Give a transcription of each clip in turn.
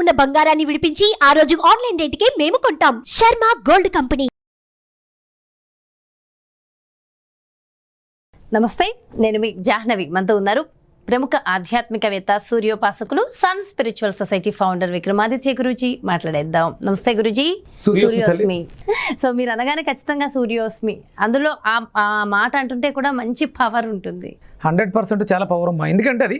ఉన్న బంగారాన్ని విడిపించి ఆ రోజు ఆన్లైన్ రేటుకే మేము కొంటాం. Sharma gold company. నమస్తే నేను మీ జాహ్నవి. మనతో ఉన్నారు ప్రముఖ ఆధ్యాత్మికవేత్త సూర్యోపాసకులు sun spiritual society founder Vikramaditya Guruji. మాట్లాడేద్దాం. నమస్తే గురుజీ. సూర్యోస్మి సో మీరు అనగానే ఖచ్చితంగా సూర్యోస్మి. అందులో ఆ ఆ మాట అంటుంటే కూడా మంచి పవర్ ఉంటుంది. హండ్రెడ్ పర్సెంట్ చాలా పవర్ అమ్మా. ఎందుకంటే అది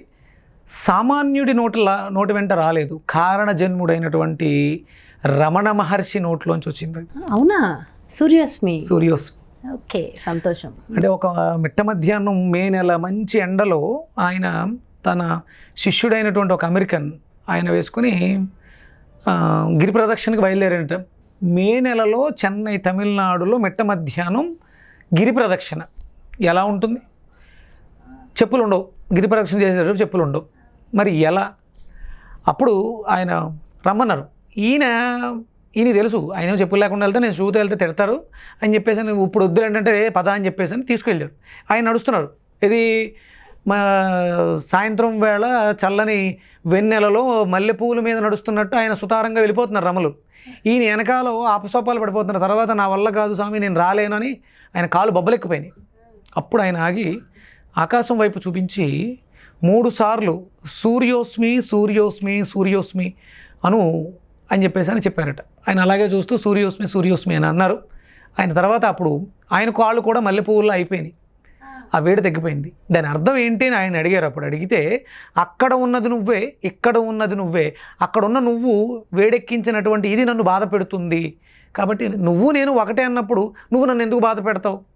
సామాన్యుడి నోటి నోటి వెంట రాలేదు. కారణ జన్ముడైనటువంటి రమణ మహర్షి నోట్లోంచి వచ్చింది. అవునా? సూర్యోస్మి. సూర్యోస్ ఓకే సంతోషం. అంటే ఒక మిట్ట మధ్యాహ్నం మే నెల మంచి ఎండలో ఆయన తన శిష్యుడైనటువంటి ఒక అమెరికన్ ఆయన వేసుకుని గిరి ప్రదక్షిణకి బయలుదేరారట. మే నెలలో చెన్నై తమిళనాడులో మిట్ట మధ్యాహ్నం గిరి ప్రదక్షిణ. ఎలా ఉంటుంది? చెప్పులు ఉండవు గిరి ప్రదక్షిణ చేసేటప్పుడు చెప్పులు ఉండవు మరి ఎలా? అప్పుడు ఆయన రమ్మన్నారు. ఈయన ఈయన తెలుసు ఆయన చెప్పులు లేకుండా వెళ్తే నేను షూతో వెళ్తే తిడతారు అని చెప్పేసి ఇప్పుడు వద్దు ఏంటంటే పద అని చెప్పేసి అని తీసుకెళ్ళారు. ఆయన నడుస్తున్నారు. ఇది మా సాయంత్రం వేళ చల్లని వెన్నెలలో మల్లెపూల మీద నడుస్తున్నట్టు ఆయన సుతారంగా వెళ్ళిపోతున్నారు రమలు. ఈయన వెనకాల ఆపసోపాలు పడిపోతున్నారు. తర్వాత నా వల్ల కాదు స్వామి నేను రాలేనని ఆయన కాలు బొబ్బలెక్కిపోయినాయి. అప్పుడు ఆయన ఆగి ఆకాశం వైపు చూపించి మూడుసార్లు సూర్యోస్మి సూర్యోస్మి సూర్యోస్మి అను అని చెప్పేసి అని చెప్పారట. ఆయన అలాగే చూస్తూ సూర్యోస్మి సూర్యోస్మి అని అన్నారు. ఆయన తర్వాత అప్పుడు ఆయన కాళ్ళు కూడా మల్లెపూల్లో అయిపోయినాయి. ఆ వేడి తగ్గిపోయింది. దాని అర్థం ఏంటి అని ఆయన అడిగారు. అప్పుడు అడిగితే అక్కడ ఉన్నది నువ్వే ఇక్కడ ఉన్నది నువ్వే అక్కడ ఉన్న నువ్వు వేడెక్కించినటువంటి ఇది నన్ను బాధ పెడుతుంది. కాబట్టి నువ్వు నేను ఒకటే అన్నప్పుడు నువ్వు నన్ను ఎందుకు బాధ పెడతావు?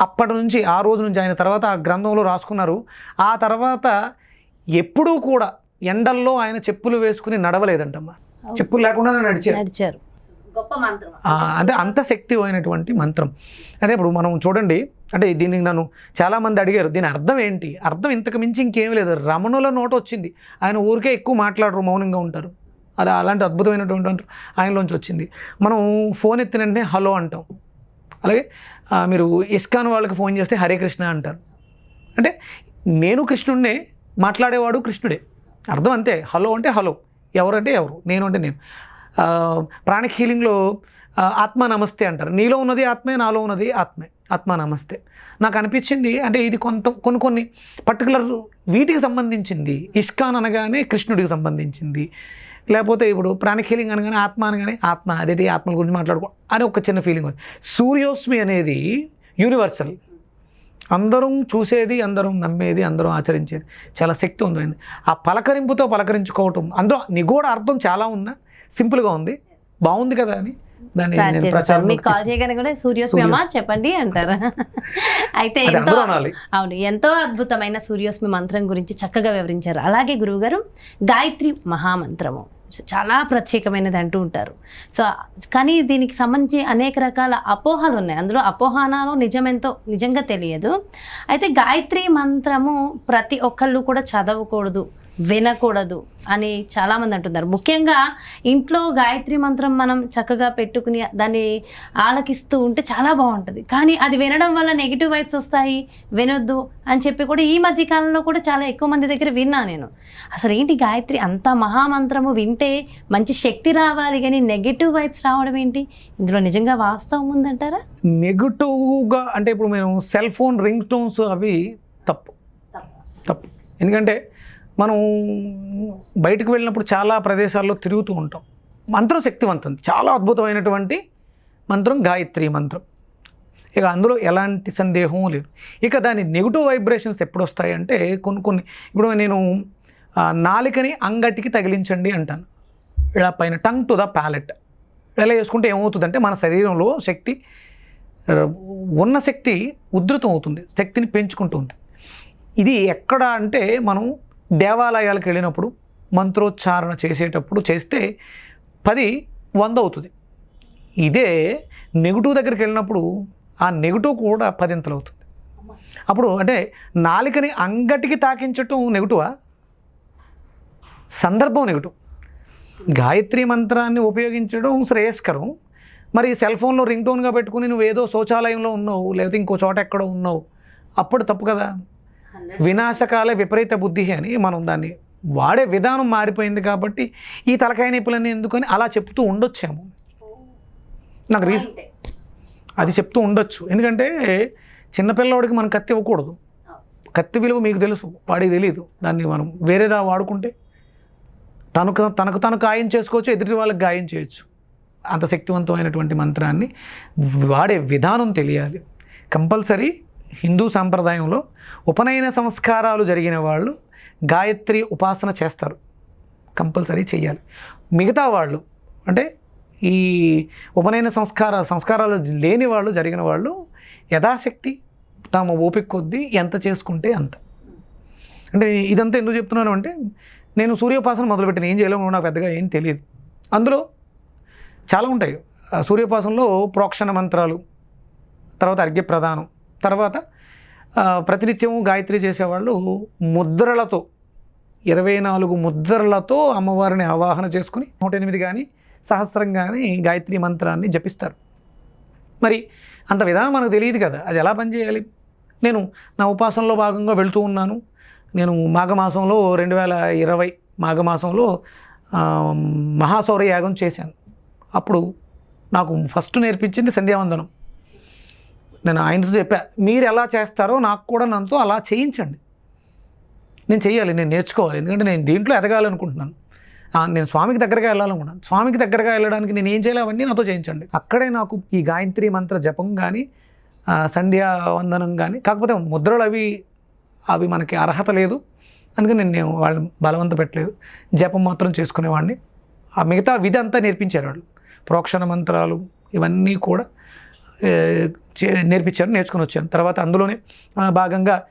అప్పటి నుంచి ఆ రోజు నుంచి ఆయన తర్వాత ఆ గ్రంథంలో రాసుకున్నారు. ఆ తర్వాత ఎప్పుడూ కూడా ఎండల్లో ఆయన చెప్పులు వేసుకుని నడవలేదంటమ్మా. చెప్పులు లేకుండా నడిచారు. నడిచారు. గొప్ప మంత్రం. ఆ, అంటే అంత శక్తి అయినటువంటి మంత్రం. అదే ఇప్పుడు మనం చూడండి అంటే దీనికి నన్ను చాలామంది అడిగారు దీని అర్థం ఏంటి? అర్థం ఇంతకు మించి ఇంకేమీ లేదు. రమణుల నోట వచ్చింది. ఆయన ఊరికే ఎక్కువ మాట్లాడరు మౌనంగా ఉంటారు. అది అలాంటి అద్భుతమైనటువంటి మంత్రం ఆయనలోంచి వచ్చింది. మనం ఫోన్ ఎత్తిన వెంటనే హలో అంటాం. అలాగే మీరు ఇస్కాన్ వాళ్ళకి ఫోన్ చేస్తే హరే కృష్ణ అంటారు. అంటే నేను కృష్ణుడినే మాట్లాడేవాడు కృష్ణుడే. అర్థం అంతే. హలో అంటే హలో. ఎవరంటే ఎవరు? నేను అంటే నేను. ప్రాణిక్ హీలింగ్లో ఆత్మ నమస్తే అంటారు. నీలో ఉన్నది ఆత్మే నాలో ఉన్నది ఆత్మే. ఆత్మ నమస్తే. నాకు అనిపించింది అంటే ఇది కొంత కొన్ని కొన్ని పర్టికులర్ వీటికి సంబంధించింది. ఇస్కాన్ అనగానే కృష్ణుడికి సంబంధించింది. లేకపోతే ఇప్పుడు ప్రాణిక్ హీలింగ్ అనగానే ఆత్మ అనగానే ఆత్మ అదేంటి ఆత్మల గురించి మాట్లాడుకో అని ఒక చిన్న ఫీలింగ్ ఉంది. సూర్యోస్మి అనేది యూనివర్సల్ అందరం చూసేది అందరం నమ్మేది అందరం ఆచరించేది. చాలా శక్తి ఉంది ఆ పలకరింపుతో పలకరించుకోవటం. అందులో నిగూఢ అర్థం చాలా ఉన్నా సింపుల్గా ఉంది. బాగుంది కదా అని. మీకు కాల్ చేయగానే కూడా సూర్యోస్మి అమ్మా చెప్పండి అంటారు. అయితే ఎంతో అవును ఎంతో అద్భుతమైన సూర్యోస్మి మంత్రం గురించి చక్కగా వివరించారు. అలాగే గురువుగారు గాయత్రి మహామంత్రము. చాలా ప్రత్యేకమైనది అంటూ ఉంటారు. సో కానీ దీనికి సంబంధించి అనేక రకాల అపోహలు ఉన్నాయి. అందులో అపోహానాలు నిజమెంతో నిజంగా తెలియదు. అయితే గాయత్రి మంత్రము ప్రతి ఒక్కళ్ళు కూడా చదవకూడదు వినకూడదు అని చాలామంది అంటున్నారు. ముఖ్యంగా ఇంట్లో గాయత్రి మంత్రం మనం చక్కగా పెట్టుకుని దాన్ని ఆలకిస్తూ ఉంటే చాలా బాగుంటుంది. కానీ అది వినడం వల్ల నెగిటివ్ వైబ్స్ వస్తాయి. వినొద్దు అని చెప్పి కూడా ఈ మధ్య కాలంలో కూడా చాలా ఎక్కువ మంది దగ్గర విన్నా నేను. అసలు ఏంటి గాయత్రి అంత మహామంత్రము వింటే మంచి శక్తి రావాలి కానీ నెగిటివ్ వైబ్స్ రావడం ఏంటి? ఇందులో నిజంగా వాస్తవం ఉందంటారా? నెగిటివ్గా అంటే ఇప్పుడు మేము సెల్ ఫోన్ రింగ్ టోన్స్ అవి తప్పు. తప్పు. ఎందుకంటే మనం బయటకు వెళ్ళినప్పుడు చాలా ప్రదేశాల్లో తిరుగుతూ ఉంటాం. మంత్రం శక్తివంతం చాలా అద్భుతమైనటువంటి మంత్రం గాయత్రి మంత్రం. ఇక అందులో ఎలాంటి సందేహం లేదు. ఇక దాని నెగిటివ్ వైబ్రేషన్స్ ఎప్పుడు వస్తాయంటే కొన్ని కొన్ని ఇప్పుడు నేను నాలికని అంగటికి తగిలించండి అంటాను. ఇలా పైన టంగ్ టు ద ప్యాలెట్. ఇలా చేసుకుంటే ఏమవుతుందంటే మన శరీరంలో శక్తి ఉన్న శక్తి ఉధృతం అవుతుంది శక్తిని పెంచుకుంటూ ఉంటుంది ఇది ఎక్కడ అంటే మనం దేవాలయాలకు వెళ్ళినప్పుడు మంత్రోచ్చారణ చేసేటప్పుడు చేస్తే పది వంద అవుతుంది. ఇదే నెగిటివ్ దగ్గరికి వెళ్ళినప్పుడు ఆ నెగిటివ్ కూడా పదింతలు అవుతుంది. అప్పుడు అంటే నాలికని అంగటికి తాకించటం నెగిటివా? సందర్భం నెగిటివ్. గాయత్రి మంత్రాన్ని ఉపయోగించడం శ్రేయస్కరం. మరి సెల్ ఫోన్లో రింగ్ టోన్గా పెట్టుకుని నువ్వు ఏదో శౌచాలయంలో ఉన్నావు లేకపోతే ఇంకో చోట ఎక్కడో ఉన్నావు అప్పుడు తప్పు కదా? వినాశకాల విపరీత బుద్ధి అని మనం దాన్ని వాడే విధానం మారిపోయింది కాబట్టి ఈ తలకాయ నొప్పులన్నీ ఎందుకని అలా చెప్తూ ఉండొచ్చాము. నాకు రీజన్ అది చెప్తూ ఉండొచ్చు. ఎందుకంటే చిన్నపిల్లవాడికి మనం కత్తి ఇవ్వకూడదు. కత్తి విలువ మీకు తెలుసు వాడికి తెలియదు దాన్ని మనం వేరేదా వాడుకుంటే తనకు తనకు తను గాయం చేసుకోవచ్చు ఎదుటి వాళ్ళకి గాయం చేయొచ్చు. అంత శక్తివంతమైనటువంటి మంత్రాన్ని వాడే విధానం తెలియాలి. కంపల్సరీ హిందూ సాంప్రదాయంలో ఉపనయన సంస్కారాలు జరిగిన వాళ్ళు గాయత్రి ఉపాసన చేస్తారు. కంపల్సరీ చేయాలి. మిగతా వాళ్ళు అంటే ఈ ఉపనయన సంస్కార సంస్కారాలు లేని వాళ్ళు జరిగిన వాళ్ళు యథాశక్తి తమ ఓపిక కొద్దీ ఎంత చేసుకుంటే అంత. అంటే ఇదంతా ఎందుకు చెప్తున్నాను అంటే నేను సూర్యోపాసన మొదలుపెట్టిన ఏం చేయలేము నాకు పెద్దగా ఏం తెలియదు. అందులో చాలా ఉంటాయి. ఆ సూర్యోపాసనలో ప్రోక్షణ మంత్రాలు తర్వాత అర్ఘ్యప్రదానం తర్వాత ప్రతినిత్యం గాయత్రి చేసేవాళ్ళు ముద్రలతో ఇరవై నాలుగు ముద్రలతో అమ్మవారిని ఆవాహన చేసుకుని నూట ఎనిమిది కానీ సహస్రంగానే గాయత్రి మంత్రాన్ని జపిస్తారు. మరి అంత విధానం మనకు తెలియదు కదా అది ఎలా పనిచేయాలి? నేను నా ఉపాసనలో భాగంగా వెళుతూ ఉన్నాను. నేను మాఘమాసంలో రెండు వేల ఇరవై మాఘమాసంలో మహాసౌర యాగం చేశాను. అప్పుడు నాకు ఫస్ట్ నేర్పించింది సంధ్యావందనం. నేను ఆయనతో చెప్పా మీరు ఎలా చేస్తారో నాకు కూడా నాతో అలా చేయించండి. నేను చేయాలి నేను నేర్చుకోవాలి. ఎందుకంటే నేను దీంట్లో ఎదగాలనుకుంటున్నాను. నేను స్వామికి దగ్గరగా వెళ్ళాలనుకున్నాను. స్వామికి దగ్గరగా వెళ్ళడానికి నేను ఏం చేయాలి? అవన్నీ నాతో చేయించండి. అక్కడే నాకు ఈ గాయత్రి మంత్ర జపం కానీ సంధ్యా వందనం కానీ కాకపోతే ముద్రలు అవి అవి మనకి అర్హత లేదు. అందుకని నేను నేను వాళ్ళని బలవంత పెట్టలేదు. జపం మాత్రం చేసుకునేవాడిని. ఆ మిగతా విధి అంతా నేర్పించారు వాళ్ళు. ప్రోక్షణ మంత్రాలు ఇవన్నీ కూడా చే- నేర్పించారు నేర్చుకుని వచ్చాను. తర్వాత అందులోనే భాగంగా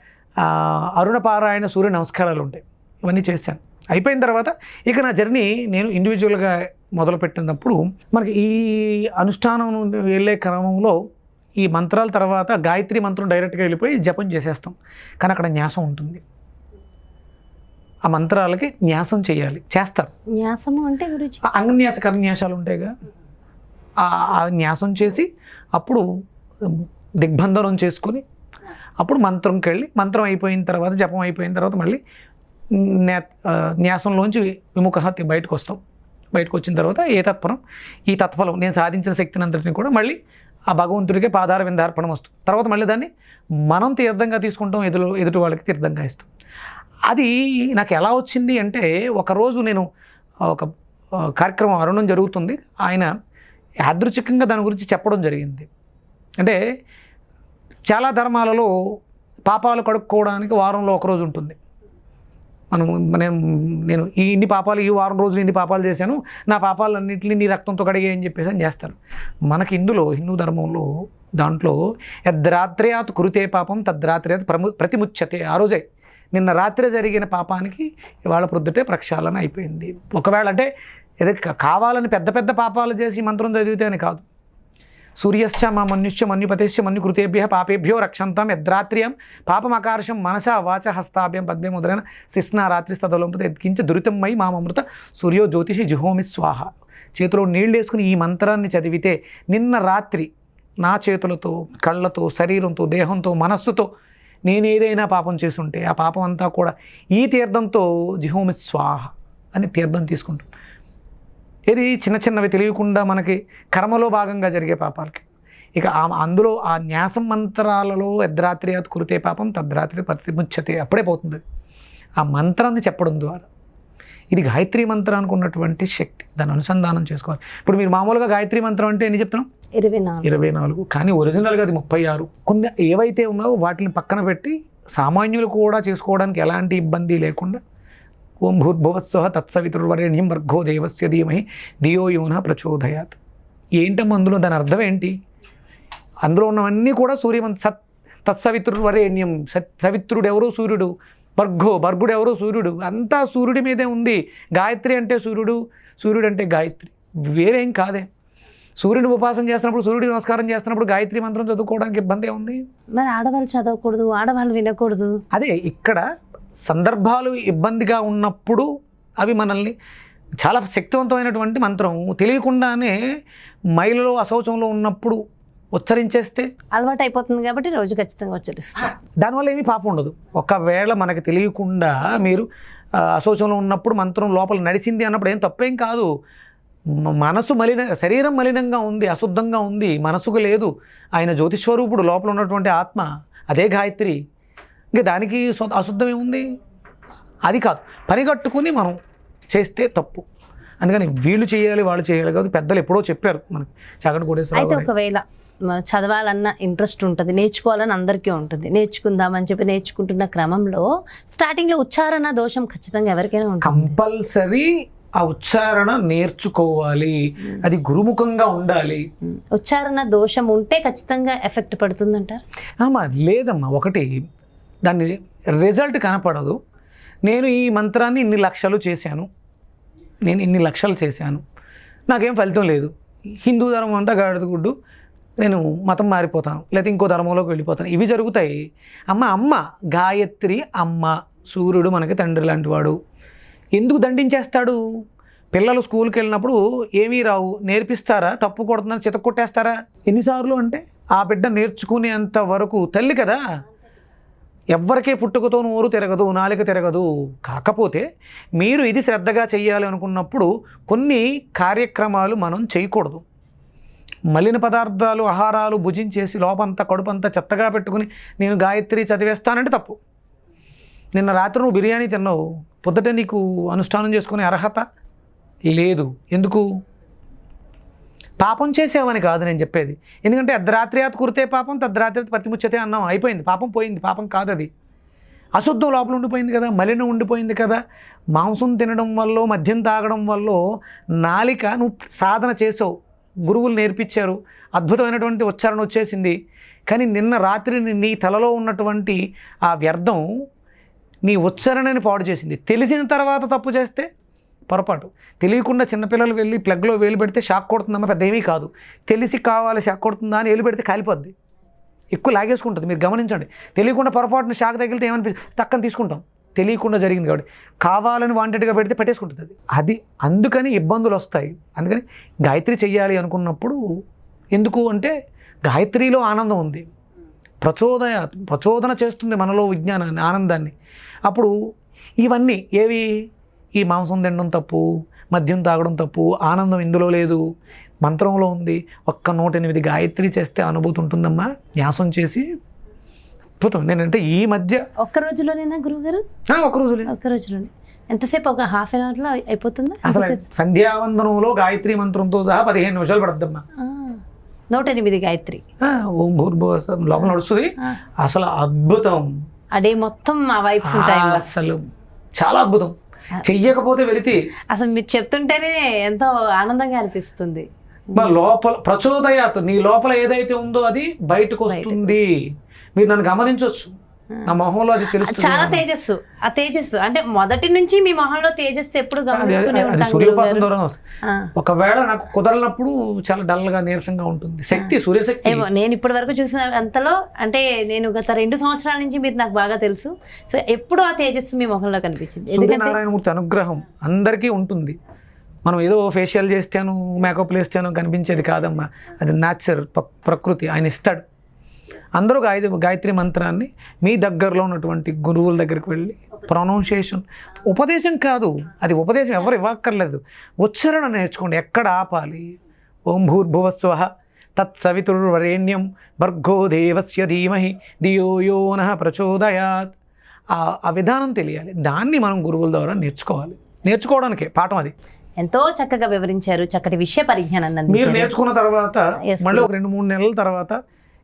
అరుణపారాయణ సూర్య నమస్కారాలు ఉంటాయి. ఇవన్నీ చేశాను. అయిపోయిన తర్వాత ఇక నా జర్నీ నేను ఇండివిజువల్గా మొదలుపెట్టినప్పుడు మనకి ఈ అనుష్ఠానం వెళ్ళే క్రమంలో ఈ మంత్రాల తర్వాత గాయత్రి మంత్రం డైరెక్ట్గా వెళ్ళిపోయి జపం చేసేస్తాం. కానీ అక్కడ న్యాసం ఉంటుంది. ఆ మంత్రాలకి న్యాసం చేయాలి. చేస్తారు. న్యాసము అంటే గురుజీ? ఆ అంగన్యాస కరన్యాసాలు ఉంటాయిగా. ఆ- ఆ న్యాసం చేసి అప్పుడు దిగ్బంధనం చేసుకొని అప్పుడు మంత్రంకి వెళ్ళి మంత్రం అయిపోయిన తర్వాత జపం అయిపోయిన తర్వాత మళ్ళీ న్యాసంలోంచి విముఖ బయటకు వస్తాం బయటకు వచ్చిన తర్వాత ఏ తత్పరం? ఈ తత్ఫలం. నేను సాధించిన శక్తిని అంతటిని కూడా మళ్ళీ ఆ భగవంతుడికే పాదార విందార్పణం వస్తుంది. తర్వాత మళ్ళీ దాన్ని మనం తీర్థంగా తీసుకుంటాం ఎదురు ఎదుటి వాళ్ళకి తీర్థంగా ఇస్తాం. అది నాకు ఎలా వచ్చింది అంటే ఒకరోజు నేను ఒక కార్యక్రమం అరుణం జరుగుతుంది. ఆయన యాదృచ్ఛికంగా దాని గురించి చెప్పడం జరిగింది. అంటే చాలా ధర్మాలలో పాపాలు కడుక్కోవడానికి వారంలో ఒక రోజు ఉంటుంది. మనం నేను నేను ఈ ఇన్ని పాపాలు ఈ వారం రోజులు ఇన్ని పాపాలు చేశాను నా పాపాలన్నింటినీ నీ రక్తంతో కడిగే అని చెప్పేసి అని చేస్తారు. మనకి ఇందులో హిందూ ధర్మంలో దాంట్లో యద్రాత్రయాత్ కురుతే పాపం తద్రాత్రయాత్ ప్రము ప్రతిముచ్చతే ఆ రోజే నిన్న రాత్రి జరిగిన పాపానికి ఇవాళ ప్రొద్దుటే ప్రక్షాళన అయిపోయింది. ఒకవేళ అంటే ఏదో కావాలని పెద్ద పెద్ద పాపాలు చేసి మంత్రం చదివితే అని కాదు. సూర్యశ్చ మా మన్యుశ్చ మన్యుపతేశ్చ మన్యు కృతేభ్య పాపేభ్యో రక్షంతాం యద్రాత్ర్యం పాపమకార్షం మనస వాచ హస్తాభ్యం పద్మే ముద్రైన శిస్న రాత్రి స్తదలోంపత ఎత్కించ దురితమై మామృత సూర్యో జ్యోతిషి జుహోమి స్వాహ. చేతిలో నీళ్ళు వేసుకుని ఈ మంత్రాన్ని చదివితే నిన్న రాత్రి నా చేతులతో కళ్ళతో శరీరంతో దేహంతో మనస్సుతో నేనేదైనా పాపం చేసుంటే ఆ పాపం అంతా కూడా ఈ తీర్థంతో జిహోమి స్వాహ అని తీర్థం తీసుకుంటాం ఇది చిన్న చిన్నవి తెలియకుండా మనకి కర్మలో భాగంగా జరిగే పాపాలకి. ఇక ఆ- అందులో ఆ న్యాసం మంత్రాలలో యద్రాత్రి అత్ కురితే పాపం తద్రాత్రి ప్రతిముచ్చతే అప్పుడే పోతుంది. అది. ఆ మంత్రాన్ని చెప్పడం ద్వారా. ఇది గాయత్రి మంత్రానికి ఉన్నటువంటి శక్తి. దాన్ని అనుసంధానం చేసుకోవాలి. ఇప్పుడు మీరు మామూలుగా గాయత్రి మంత్రం అంటే ఎన్ని చెప్తున్నాం? ఇరవై నాలుగు. ఇరవై నాలుగు. కానీ ఒరిజినల్గా అది ముప్పై ఆరు. కొన్ని ఏవైతే ఉన్నావో వాటిని పక్కన పెట్టి సామాన్యులు కూడా చేసుకోవడానికి ఎలాంటి ఇబ్బంది లేకుండా ఓం భూర్భువస్వ తత్సవితుర్వరేణ్యం వర్గో దేవస్య ధీమహి ధియో యోన ప్రచోదయాత్ ఏంటమ్మా అందులో? దాని అర్థం ఏంటి? అందులో ఉన్నవన్నీ కూడా సూర్యమంత సత్ తత్సవితుర్వరేణ్యం సత్ సవిత్రుడు ఎవరు సూర్యుడు? భర్గో భర్గుడు ఎవరు సూర్యుడు? అంతా సూర్యుడి మీదే ఉంది. గాయత్రి అంటే సూర్యుడు సూర్యుడు అంటే గాయత్రి. వేరేం కాదే. సూర్యుని ఉపాసన చేస్తున్నప్పుడు సూర్యుడికి నమస్కారం చేస్తున్నప్పుడు గాయత్రి మంత్రం చదువుకోవడానికి ఇబ్బంది ఉంది మరి ఆడవాళ్ళు చదవకూడదు ఆడవాళ్ళు వినకూడదు. అదే ఇక్కడ సందర్భాలు ఇబ్బందిగా ఉన్నప్పుడు అవి మనల్ని చాలా శక్తివంతమైనటువంటి మంత్రం. తెలియకుండానే మైలలో అశౌచంలో ఉన్నప్పుడు ఉచ్చరించేస్తే అలవాటు అయిపోతుంది కాబట్టి రోజు ఖచ్చితంగా ఉచ్చరిస్తాం. దానివల్ల ఏమీ పాపం ఉండదు. ఒకవేళ మనకి తెలియకుండా మీరు అశోచంలో ఉన్నప్పుడు మంత్రం లోపల నడిచింది అన్నప్పుడు ఏం తప్పేం కాదు. మనసు మలిన శరీరం మలినంగా ఉంది అశుద్ధంగా ఉంది మనసుకు లేదు. ఆయన జ్యోతిస్వరూపుడు లోపల ఉన్నటువంటి ఆత్మ అదే గాయత్రి. ఇంకా దానికి అశుద్ధం ఏముంది? అది కాదు. పని కట్టుకుని మనం చేస్తే తప్పు. అందుకని వీళ్ళు చేయాలి వాళ్ళు చేయాలి కాదు పెద్దలు ఎప్పుడో చెప్పారు మనకి. చాగంటి అయితే కోటేశ్వరరావు గారు. ఒకవేళ చదవాలన్న ఇంట్రెస్ట్ ఉంటుంది నేర్చుకోవాలని అందరికీ ఉంటుంది. నేర్చుకుందామని చెప్పి నేర్చుకుంటున్న క్రమంలో స్టార్టింగ్లో ఉచ్చారణ దోషం ఖచ్చితంగా ఎవరికైనా ఉంటుంది. కంపల్సరీ ఆ ఉచ్చారణ నేర్చుకోవాలి. అది గురుముఖంగా ఉండాలి. ఉచ్చారణ దోషం ఉంటే ఖచ్చితంగా ఎఫెక్ట్ పడుతుందంటారు? లేదమ్మా. ఒకటి దాని రిజల్ట్ కనపడదు. నేను ఈ మంత్రాన్ని ఇన్ని లక్షలు చేశాను. నేను ఇన్ని లక్షలు చేశాను. నాకేం ఫలితం లేదు. హిందూ ధర్మం అంతా గాడిద గుడ్డు. నేను మతం మారిపోతాను. లేకపోతే ఇంకో ధర్మంలోకి వెళ్ళిపోతాను. ఇవి జరుగుతాయి. అమ్మ అమ్మ గాయత్రి అమ్మ సూర్యుడు మనకి తండ్రి లాంటి వాడు. ఎందుకు దండించేస్తాడు? పిల్లలు స్కూల్కి వెళ్ళినప్పుడు ఏమీ రావు. నేర్పిస్తారా? తప్పు కొడుతున్నారు చితక్కొట్టేస్తారా? ఎన్నిసార్లు అంటే ఆ బిడ్డ నేర్చుకునేంత వరకు తల్లి కదా? ఎవ్వరికే పుట్టుకతో నోరు తిరగదు నాలిక తిరగదు. కాకపోతే మీరు ఇది శ్రద్ధగా చేయాలి అనుకున్నప్పుడు కొన్ని కార్యక్రమాలు మనం చేయకూడదు. మలిన పదార్థాలు ఆహారాలు భుజించేసి లోపంతా కడుపంతా చెత్తగా పెట్టుకుని నేను గాయత్రి చదివేస్తానంటే తప్పు. నిన్న రాత్రి నువ్వు బిర్యానీ తిన్నావు. పొద్దుట నీకు అనుష్ఠానం చేసుకునే అర్హత లేదు. ఎందుకు? పాపం చేసావని కాదు నేను చెప్పేది. ఎందుకంటే అర్ధరాత్రియాత్ కురితే పాపం తద్రాత్రి పతిముచ్చతే అన్నాం. అయిపోయింది. పాపం పోయింది. పాపం కాదు అది. అశుద్ధం లోపల ఉండిపోయింది కదా మలినం ఉండిపోయింది కదా. మాంసం తినడం వల్ల మద్యం తాగడం వల్ల నాలిక నువ్వు సాధన చేసావు. గురువులు నేర్పించారు. అద్భుతమైనటువంటి ఉచ్చారణ వచ్చేసింది. కానీ నిన్న రాత్రి నీ- నీ తలలో ఉన్నటువంటి ఆ వ్యర్థం నీ ఉచ్చారణని పాడు చేసింది. తెలిసిన తర్వాత తప్పు చేస్తే పొరపాటు. తెలియకుండా చిన్నపిల్లలు వెళ్ళి ప్లగ్లో వేలు పెడితే షాక్ కొడుతుందమ్మా పెద్ద ఏమీ కాదు. తెలిసి కావాలి షాక్ కొడుతుందా అని వేలు పెడితే కాలిపోద్ది. ఎక్కువ లాగేసుకుంటుంది మీరు గమనించండి. తెలియకుండా పొరపాటున షాక్ తగిలితే ఏమనిపిస్తుంది తక్కని తీసుకుంటాం. తెలియకుండా జరిగింది కాబట్టి. కావాలని వాంటెడ్గా పెడితే పెట్టేసుకుంటుంది అది. అది అందుకని ఇబ్బందులు వస్తాయి. అందుకని గాయత్రి చెయ్యాలి అనుకున్నప్పుడు ఎందుకు అంటే గాయత్రిలో ఆనందం ఉంది. ప్రచోదయ ప్రచోదన చేస్తుంది మనలో విజ్ఞానాన్ని ఆనందాన్ని. అప్పుడు ఇవన్నీ ఏవి? ఈ మాంసం తినడం తప్పు మద్యం తాగడం తప్పు ఆనందం ఇందులో లేదు. మంత్రంలో ఉంది ఒక్క నూట ఎనిమిది గాయత్రి చేస్తే అనుభూతి ఉంటుందమ్మా? న్యాసం చేసి అద్భుతం. నేనంటే ఈ మధ్య ఒక్క రోజులోనేనా గురువుగారు? ఒక రోజు ఒక్క రోజులోనే. ఎంతసేపు? ఒక హాఫ్ అన్ అవర్లో అయిపోతుందా? అసలు? సంధ్యావందనంలో గాయత్రి మంత్రంతో సహా పదిహేను నిమిషాలు పడుద్దమ్మా ఆ, నూట ఎనిమిది గాయత్రి ఓం భూర్భువ లోపల నడుస్తుంది. అసలు అద్భుతం. డే మొత్తం ఆ వైబ్స్ ఉంటాయి. అసలు చాలా అద్భుతం. చెయ్యకపోతే వెళితే? అసలు మీరు చెప్తుంటేనే ఎంతో ఆనందంగా అనిపిస్తుంది. మా లోపల ప్రచోదయాత్ నీ లోపల ఏదైతే ఉందో అది బయటకు వస్తుంది మీరు నన్ను గమనించవచ్చు నా మొహంలో అది తెలుస్తుంది చాలా తేజస్సు. ఆ తేజస్సు. అంటే మొదటి నుంచి మీ మొహంలో తేజస్సు ఎప్పుడు గమనిస్తూనే సూర్యోపాసన. ద్వారా. ఒకవేళ నాకు కుదరనప్పుడు చాలా డల్గా నీరసంగా ఉంటుంది. శక్తి సూర్యశక్తి. ఏమో నేను ఇప్పటి వరకు చూసిన అంతలో అంటే నేను గత రెండు సంవత్సరాల నుంచి మీరు నాకు బాగా తెలుసు. సో ఎప్పుడు ఆ తేజస్సు మీ ముఖంలో కనిపించింది. ఎందుకంటే సూర్యనారాయణమూర్తి అనుగ్రహం అందరికీ ఉంటుంది. మనం ఏదో ఫేషియల్ చేస్తాను మేకప్ వేస్తాను కనిపించేది కాదమ్మా. అది న్యాచురల్ ప్రకృతి. ఆయన ఇస్తాడు. అందరూ గాయత్రి గాయత్రి మంత్రాన్ని మీ దగ్గరలో ఉన్నటువంటి గురువుల దగ్గరికి వెళ్ళి ప్రొనౌన్సియేషన్. ఉపదేశం కాదు అది ఉపదేశం ఎవరు ఇవ్వక్కర్లేదు. ఉచ్చారణ నేర్చుకోండి ఎక్కడ ఆపాలి? ఓం భూర్భువస్వ తత్సవితుర్వరేణ్యం భర్గో దేవస్య ధీమహి ధియో యో నః ప్రచోదయాత్. ఆ విధానం తెలియాలి. దాన్ని మనం గురువుల ద్వారా నేర్చుకోవాలి. నేర్చుకోవడానికే పాఠం అది. ఎంతో చక్కగా వివరించారు. చక్కటి విషయ పరిజ్ఞానాన్ని మీరు నేర్చుకున్న తర్వాత మళ్ళీ ఒక రెండు మూడు నెలల తర్వాత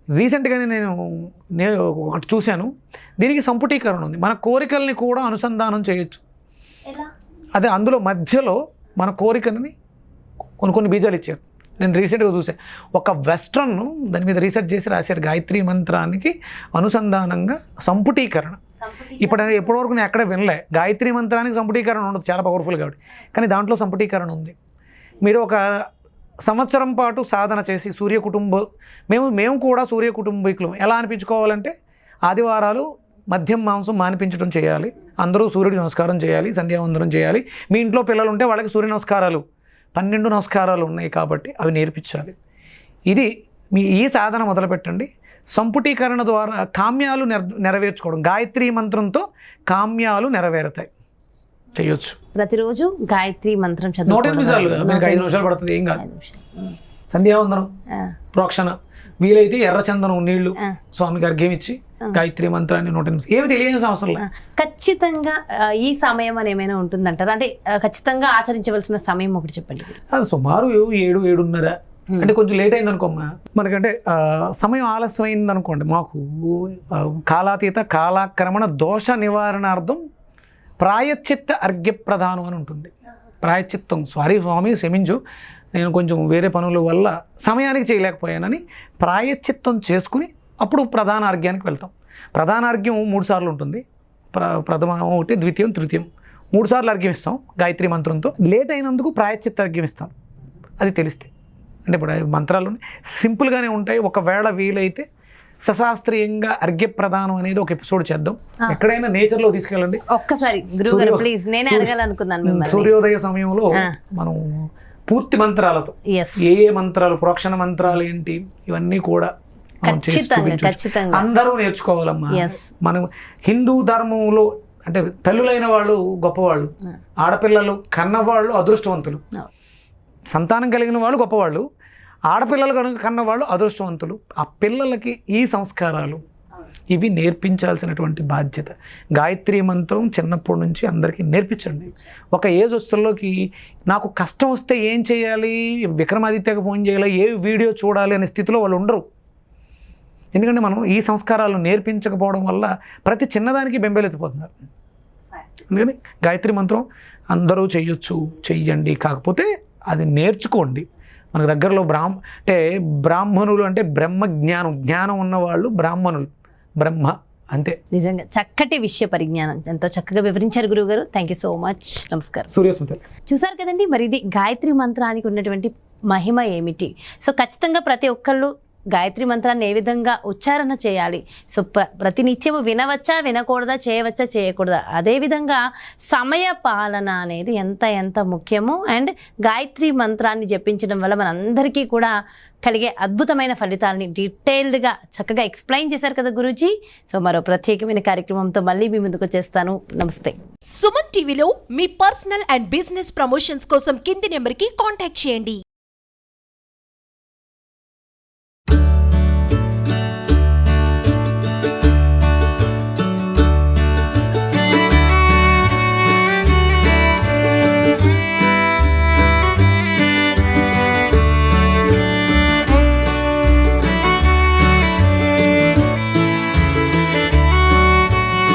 రీసెంట్గానే నేను నేను ఒకటి చూశాను. దీనికి సంపుటీకరణ ఉంది. మన కోరికల్ని కూడా అనుసంధానం చేయొచ్చు. అదే అందులో మధ్యలో మన కోరికని కొన్ని కొన్ని బీజాలు ఇచ్చారు. నేను రీసెంట్గా చూసాను ఒక వెస్ట్రన్ దాని మీద రీసెర్చ్ చేసి రాశారు గాయత్రి మంత్రానికి అనుసంధానంగా సంపుటీకరణ. ఇప్పుడు ఎప్పటి వరకు నేను ఎక్కడ వినలే. గాయత్రి మంత్రానికి సంపుటీకరణ ఉండదు. చాలా పవర్ఫుల్ కాబట్టి. కానీ దాంట్లో సంపుటీకరణ ఉంది. మీరు ఒక సంవత్సరం పాటు సాధన చేసి సూర్య కుటుంబ మేము మేము కూడా సూర్య కుటుంబీకులం. ఎలా అనిపించుకోవాలంటే ఆదివారాలు మద్యం మాంసం మానిపించడం చేయాలి. అందరూ సూర్యుడి నమస్కారం చేయాలి సంధ్యావందనం చేయాలి. మీ ఇంట్లో పిల్లలు ఉంటే వాళ్ళకి సూర్య నమస్కారాలు. పన్నెండు నమస్కారాలు ఉన్నాయి కాబట్టి అవి నేర్పించాలి. ఇది మీ ఈ సాధన మొదలుపెట్టండి. సంపుటీకరణ ద్వారా కామ్యాలు నెర నెరవేర్చుకోవడం. గాయత్రి మంత్రంతో కామ్యాలు నెరవేరుతాయి. చేయొచ్చు ప్రతిరోజు గాయత్రి మంత్రం నూట ఎనిమిది. సార్లు మీకు ఐదు. నిమిషాలు పడుతుంది ఏం కాదు. సంధ్యావందనం ప్రోక్షణ. వీలైతే ఎర్రచందనం నీళ్ళు ఆ. స్వామి గారికి ఏమిచ్చి గాయత్రి మంత్రాన్ని నూట ఎనిమిది ఏమి తెలియాల్సిన అవసరం లేదు. ఖచ్చితంగా ఈ సమయం అని ఏమైనా ఉంటుందంటారా? అంటే ఖచ్చితంగా ఆచరించవలసిన సమయం ఒకటి చెప్పండి. అది సుమారు ఏడు ఏడున్నర. అంటే కొంచెం లేట్ అయింది అనుకోమ్మా మనకంటే సమయం ఆలస్యం అయింది అనుకోండి మాకు కాలాతీత కాలాక్రమణ దోష నివారణార్థం ప్రాయశ్చిత్త అర్ఘ్య ప్రధానం అని ఉంటుంది. ప్రాయశ్చిత్తం. సారీ స్వామి క్షమించు. నేను కొంచెం వేరే పనుల వల్ల సమయానికి చేయలేకపోయానని ప్రాయశ్చిత్తం చేసుకుని అప్పుడు ప్రధాన అర్ఘ్యానికి వెళ్తాం. ప్రధాన అర్ఘ్యం మూడు సార్లు ఉంటుంది. ప్ర ప్రథమ ఒకటి ద్వితీయం తృతీయం. మూడు సార్లు అర్ఘ్యం ఇస్తాం గాయత్రి మంత్రంతో. లేట్ అయినందుకు ప్రాయశ్చిత్త అర్ఘ్యం ఇస్తాం. అది తెలిస్తే. అంటే ఇప్పుడు మంత్రాలు సింపుల్గానే ఉంటాయి. ఒకవేళ వీలైతే సశాస్త్రీయంగా అర్ఘ్య ప్రదానం అనేది ఒక ఎపిసోడ్ చేద్దాం. ఎక్కడైనా నేచర్లో తీసుకెళ్ళండి ఒక్కసారి ప్లీజ్ నేనే అడగాలనుకున్నాను సూర్యోదయ సమయంలో. మనం పూర్తి మంత్రాలతో ఏ ఏ మంత్రాలు ప్రోక్షణ మంత్రాలు ఏంటి ఇవన్నీ కూడా అందరూ నేర్చుకోవాలమ్మా మనం హిందూ ధర్మంలో అంటే తల్లులైన వాళ్ళు గొప్పవాళ్ళు. ఆడపిల్లలు కన్నవాళ్ళు అదృష్టవంతులు. సంతానం కలిగిన వాళ్ళు గొప్పవాళ్ళు ఆడపిల్లలు కనుక కన్నవాళ్ళు అదృష్టవంతులు. ఆ పిల్లలకి ఈ సంస్కారాలు ఇవి నేర్పించాల్సినటువంటి బాధ్యత. గాయత్రి మంత్రం చిన్నప్పటి నుంచి అందరికీ నేర్పించండి. ఒక ఏజ్ వస్తుల్లోకి నాకు కష్టం వస్తే ఏం చేయాలి? విక్రమాదిత్యకు ఫోన్ చేయాలి? ఏ వీడియో చూడాలి అనే స్థితిలో వాళ్ళు ఉండరు. ఎందుకంటే మనం ఈ సంస్కారాలు నేర్పించకపోవడం వల్ల ప్రతి చిన్నదానికి బెంబేలెత్తిపోతున్నారు. అందుకని గాయత్రి మంత్రం అందరూ చేయొచ్చు చెయ్యండి. కాకపోతే అది నేర్చుకోండి. మనకు దగ్గరలో బ్రాహ్మ అంటే బ్రాహ్మణులు అంటే బ్రహ్మ జ్ఞానం జ్ఞానం ఉన్నవాళ్ళు బ్రాహ్మణులు. బ్రహ్మ అంతే. నిజంగా చక్కటి విషయ పరిజ్ఞానం. ఎంతో చక్కగా వివరించారు గురువు గారు థ్యాంక్ యూ సో మచ్ నమస్కారం. సూర్యస్మృతి చూసారు కదండి మరి ఇది గాయత్రి మంత్రానికి ఉన్నటువంటి మహిమ ఏమిటి? సో ఖచ్చితంగా ప్రతి ఒక్కళ్ళు గాయత్రి మంత్రాన్ని ఏ విధంగా ఉచ్చారణ చేయాలి? సో ప్ర ప్రతి నిత్యము వినవచ్చా వినకూడదా చేయవచ్చా చేయకూడదా? అదేవిధంగా సమయ పాలన అనేది ఎంత ఎంత ముఖ్యమో? అండ్ గాయత్రి మంత్రాన్ని జపించడం వల్ల మనందరికీ కూడా కలిగే అద్భుతమైన ఫలితాలని డీటెయిల్డ్గా చక్కగా ఎక్స్ప్లెయిన్ చేశారు కదా గురూజీ. సో మరో ప్రత్యేకమైన కార్యక్రమంతో మళ్ళీ మీ ముందుకు వచ్చేస్తాను. నమస్తే. సుమన్ టీవీలో మీ పర్సనల్ అండ్ బిజినెస్ ప్రమోషన్స్ కోసం కింది నెంబర్కి కాంటాక్ట్ చేయండి.